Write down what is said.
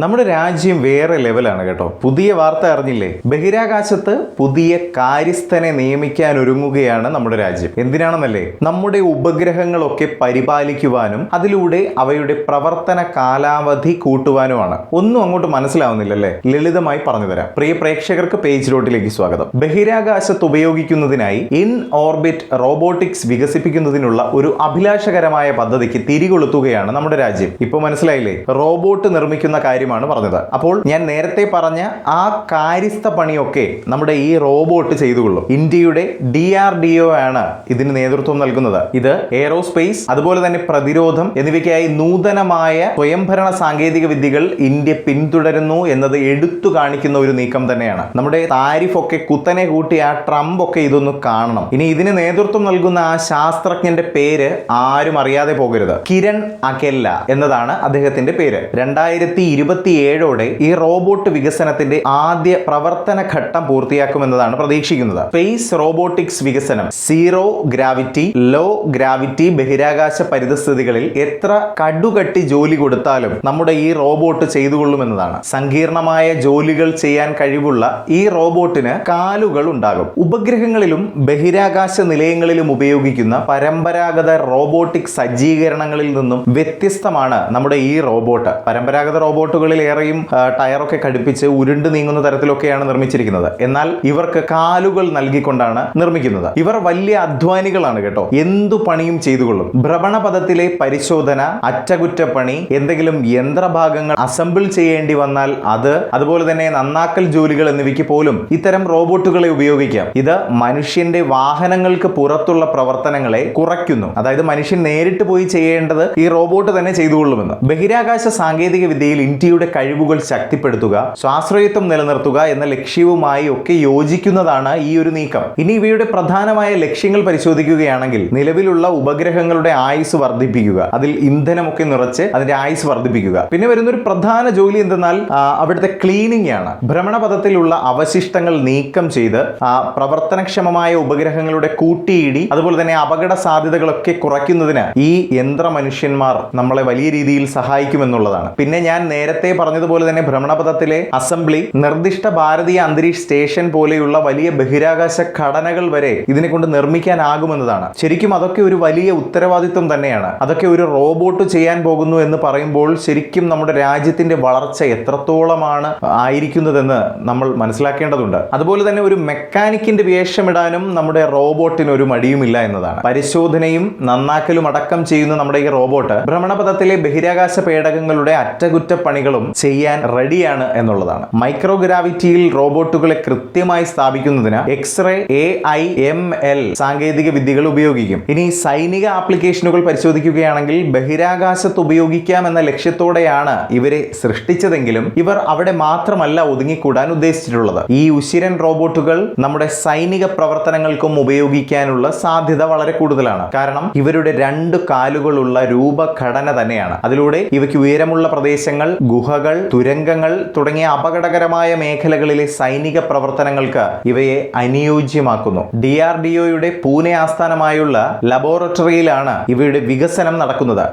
നമ്മുടെ രാജ്യം വേറെ ലെവലാണ് കേട്ടോ. പുതിയ വാർത്ത അറിഞ്ഞില്ലേ? ബഹിരാകാശത്ത് പുതിയ കാര്യസ്ഥനെ നിയമിക്കാൻ ഒരുങ്ങുകയാണ് നമ്മുടെ രാജ്യം. എന്തിനാണെന്നല്ലേ? നമ്മുടെ ഉപഗ്രഹങ്ങളൊക്കെ പരിപാലിക്കുവാനും അതിലൂടെ അവയുടെ പ്രവർത്തന കാലാവധി കൂട്ടുവാനുമാണ്. ഒന്നും അങ്ങോട്ട് മനസ്സിലാവുന്നില്ലല്ലേ? ലളിതമായി പറഞ്ഞു തരാം. പ്രിയ പ്രേക്ഷകർക്ക് പേജ് റോട്ടിലേക്ക് സ്വാഗതം. ബഹിരാകാശത്ത് ഉപയോഗിക്കുന്നതിനായി ഇൻ ഓർബിറ്റ് റോബോട്ടിക്സ് വികസിപ്പിക്കുന്നതിനുള്ള ഒരു അഭിലാഷകരമായ പദ്ധതിക്ക് തിരികൊളുത്തുകയാണ് നമ്മുടെ രാജ്യം. ഇപ്പൊ മനസ്സിലായില്ലേ? റോബോട്ട് നിർമ്മിക്കുന്ന കാര്യമാണ് പറഞ്ഞത്. അപ്പോൾ ഞാൻ നേരത്തെ പറഞ്ഞ ആ കാര്യസ്ഥ പണിയൊക്കെ നമ്മുടെ ഈ റോബോട്ട് ചെയ്തുകൊള്ളും. ഇന്ത്യയുടെ ഡി ആർ ഡി ഒ ആണ് ഇതിന് നേതൃത്വം നൽകുന്നത്. ഇത് എയറോസ്പേസ് അതുപോലെ തന്നെ പ്രതിരോധം എന്നിവയ്ക്കായി നൂതനമായ സ്വയംഭരണ സാങ്കേതിക വിദ്യകൾ ഇന്ത്യ പിന്തുടരുന്നു എന്നത് എടുത്തു കാണിക്കുന്ന ഒരു നീക്കം തന്നെയാണ്. നമ്മുടെ താരിഫ് ഒക്കെ കുത്തനെ കൂട്ടി ആ ട്രംപ് ഒക്കെ ഇതൊന്ന് കാണണം. ഇനി ഇതിന് നേതൃത്വം നൽകുന്ന ആ ശാസ്ത്രജ്ഞന്റെ പേര് ആരും അറിയാതെ പോകരുത്. കിരൺ അകെല്ല എന്നതാണ് അദ്ദേഹത്തിന്റെ പേര്. രണ്ടായിരത്തി ഇരുപത്തിയേഴോടെ ഈ റോബോട്ട് വികസനത്തിന്റെ ആദ്യ പ്രവർത്തന ഘട്ടം പൂർത്തിയാക്കുമെന്നതാണ് പ്രതീക്ഷിക്കുന്നത്. സ്പേസ് റോബോട്ടിക്സ് വികസനം. സീറോ ഗ്രാവിറ്റി ലോ ഗ്രാവിറ്റി ബഹിരാകാശ പരിതസ്ഥിതികളിൽ എത്ര കടുകട്ടി ജോലി കൊടുത്താലും നമ്മുടെ ഈ റോബോട്ട് ചെയ്തുകൊള്ളുമെന്നതാണ്. സങ്കീർണമായ ജോലികൾ ചെയ്യാൻ കഴിവുള്ള ഈ റോബോട്ടിന് കാലുകൾ ഉണ്ടാകും. ഉപഗ്രഹങ്ങളിലും ബഹിരാകാശ നിലയങ്ങളിലും ഉപയോഗിക്കുന്ന പരമ്പരാഗത റോബോട്ടിക് സജ്ജീകരണങ്ങളിൽ നിന്നും വ്യത്യസ്തമാണ് നമ്മുടെ ഈ റോബോട്ട്. പരമ്പരാഗത റോബോട്ടുകളിൽ ആ, ടയറൊക്കെ കടുപ്പിച്ച് ഉരുണ്ട് നീങ്ങുന്ന തരത്തിലൊക്കെയാണ് നിർമ്മിച്ചിരിക്കുന്നത്. എന്നാൽ ഇവർക്ക് കാലുകൾ നൽകിക്കൊണ്ടാണ് നിർമ്മിക്കുന്നത്. ഇവർ വലിയ അധ്വാനികളാണ് കേട്ടോ. എന്തു പണിയും ചെയ്തുകൊള്ളും. ഭ്രമണപഥത്തിലെ പരിശോധന അറ്റകുറ്റപ്പണി എന്തെങ്കിലും യന്ത്രഭാഗങ്ങൾ അസംബിൾ ചെയ്യേണ്ടി വന്നാൽ അത് അതുപോലെ തന്നെ നന്നാക്കൽ ജോലികൾ എന്നിവയ്ക്ക് പോലും ഇത്തരം റോബോട്ടുകളെ ഉപയോഗിക്കാം. ഇത് മനുഷ്യന്റെ വാഹനങ്ങൾക്ക് പുറത്തുള്ള പ്രവർത്തനങ്ങളെ കുറയ്ക്കുന്നു. അതായത് മനുഷ്യൻ നേരിട്ട് പോയി ചെയ്യേണ്ടത് ഈ റോബോട്ട് തന്നെ ചെയ്തുകൊള്ളുമെന്ന്. ബഹിരാകാശ സാങ്കേതിക വിദ്യയിൽ ഇന്ത്യയുടെ കഴിവുകൾ ശക്തിപ്പെടുത്തുക സ്വാശ്രയത്വം നിലനിർത്തുക എന്ന ലക്ഷ്യവുമായി ഒക്കെ യോജിക്കുന്നതാണ് ഈ ഒരു നീക്കം. ഇനി ഇവയുടെ പ്രധാനമായ ലക്ഷ്യങ്ങൾ പരിശോധിക്കുകയാണെങ്കിൽ നിലവിലുള്ള ഉപഗ്രഹങ്ങളുടെ ആയുസ് വർദ്ധിപ്പിക്കുക അതിൽ ഇന്ധനമൊക്കെ നിറച്ച് അതിന്റെ ആയുസ് വർദ്ധിപ്പിക്കുക. പിന്നെ വരുന്ന ഒരു പ്രധാന ജോലി എന്തെന്നാൽ അവിടുത്തെ ക്ലീനിങ് ആണ്. ഭ്രമണപഥത്തിലുള്ള അവശിഷ്ടങ്ങൾ നീക്കം ചെയ്ത് പ്രവർത്തനക്ഷമമായ ഉപഗ്രഹങ്ങളുടെ കൂട്ടിയിടി അതുപോലെ തന്നെ അപകട സാധ്യതകളൊക്കെ കുറയ്ക്കുന്നതിന് ഈ യന്ത്ര മനുഷ്യന്മാർ നമ്മളെ വലിയ രീതിയിൽ സഹായിക്കുമെന്നുള്ളതാണ്. പിന്നെ ഞാൻ നേരത്തെ പറഞ്ഞതുപോലെ തന്നെ ഭ്രമണപഥത്തിലെ അസംബ്ലി നിർദ്ദിഷ്ട ഭാരതീയ അന്തരീക്ഷ സ്റ്റേഷൻ പോലെയുള്ള വലിയ ബഹിരാകാശ ഘടനകൾ വരെ ഇതിനെ കൊണ്ട് നിർമ്മിക്കാനാകുമെന്നതാണ്. ശരിക്കും അതൊക്കെ ഒരു വലിയ ഉത്തരവാദിത്വം തന്നെയാണ്. അതൊക്കെ ഒരു റോബോട്ട് ചെയ്യാൻ പോകുന്നു എന്ന് പറയുമ്പോൾ ശരിക്കും നമ്മുടെ രാജ്യത്തിന്റെ വളർച്ച എത്രത്തോളമാണ് ആയിരിക്കുന്നതെന്ന് നമ്മൾ മനസ്സിലാക്കേണ്ടതുണ്ട്. അതുപോലെ തന്നെ ഒരു മെക്കാനിക്കിന്റെ വേഷമിടാനും നമ്മുടെ റോബോട്ടിന് ഒരു മടിയുമില്ല എന്നതാണ്. പരിശോധനയും നന്നാക്കലും അടക്കം ചെയ്യുന്ന നമ്മുടെ ഈ റോബോട്ട് ഭ്രമണപഥത്തിലെ ബഹിരാകാശ പേടകങ്ങളുടെ അറ്റകുറ്റപ്പണികളും ചെയ്യാൻ റെഡിയാണ് എന്നുള്ളതാണ്. മൈക്രോ ഗ്രാവിറ്റിയിൽ റോബോട്ടുകളെ കൃത്യമായി സ്ഥാപിക്കുന്നതിന് x-ray A I M L സാങ്കേതിക വിദ്യകൾ ഉപയോഗിക്കും. ഇനി സൈനിക ആപ്ലിക്കേഷനുകൾ പരിശോധിക്കുകയാണെങ്കിൽ ബഹിരാകാശത്ത് ഉപയോഗിക്കാം എന്ന ലക്ഷ്യത്തോടെയാണ് ഇവരെ സൃഷ്ടിച്ചതെങ്കിലും ഇവർ അവിടെ മാത്രമല്ല ഒതുങ്ങിക്കൂടാൻ ഉദ്ദേശിച്ചിട്ടുള്ളത്. ഈ ഉശിരൻ റോബോട്ടുകൾ നമ്മുടെ സൈനിക പ്രവർത്തനങ്ങൾക്കും ഉപയോഗിക്കാനുള്ള സാധ്യത വളരെ കൂടുതലാണ്. കാരണം ഇവരുടെ രണ്ട് കാലുകളുള്ള രൂപഘടന തന്നെയാണ്. അതിലൂടെ ഇവയ്ക്ക് ഉയരമുള്ള പ്രദേശങ്ങൾ ഗുഹകൾ തുരങ്കങ്ങൾ തുടങ്ങിയ അപകടകരമായ മേഖലകളിലെ സൈനിക പ്രവർത്തനങ്ങൾക്ക് ഇവയെ അനുയോജ്യമാക്കുന്നു. ഡി ആർ ഡി ഒയുടെ പൂനെ ആസ്ഥാനമായുള്ള ലബോറട്ടറിയിലാണ് ഇവയുടെ വികസനം നടക്കുന്നത്.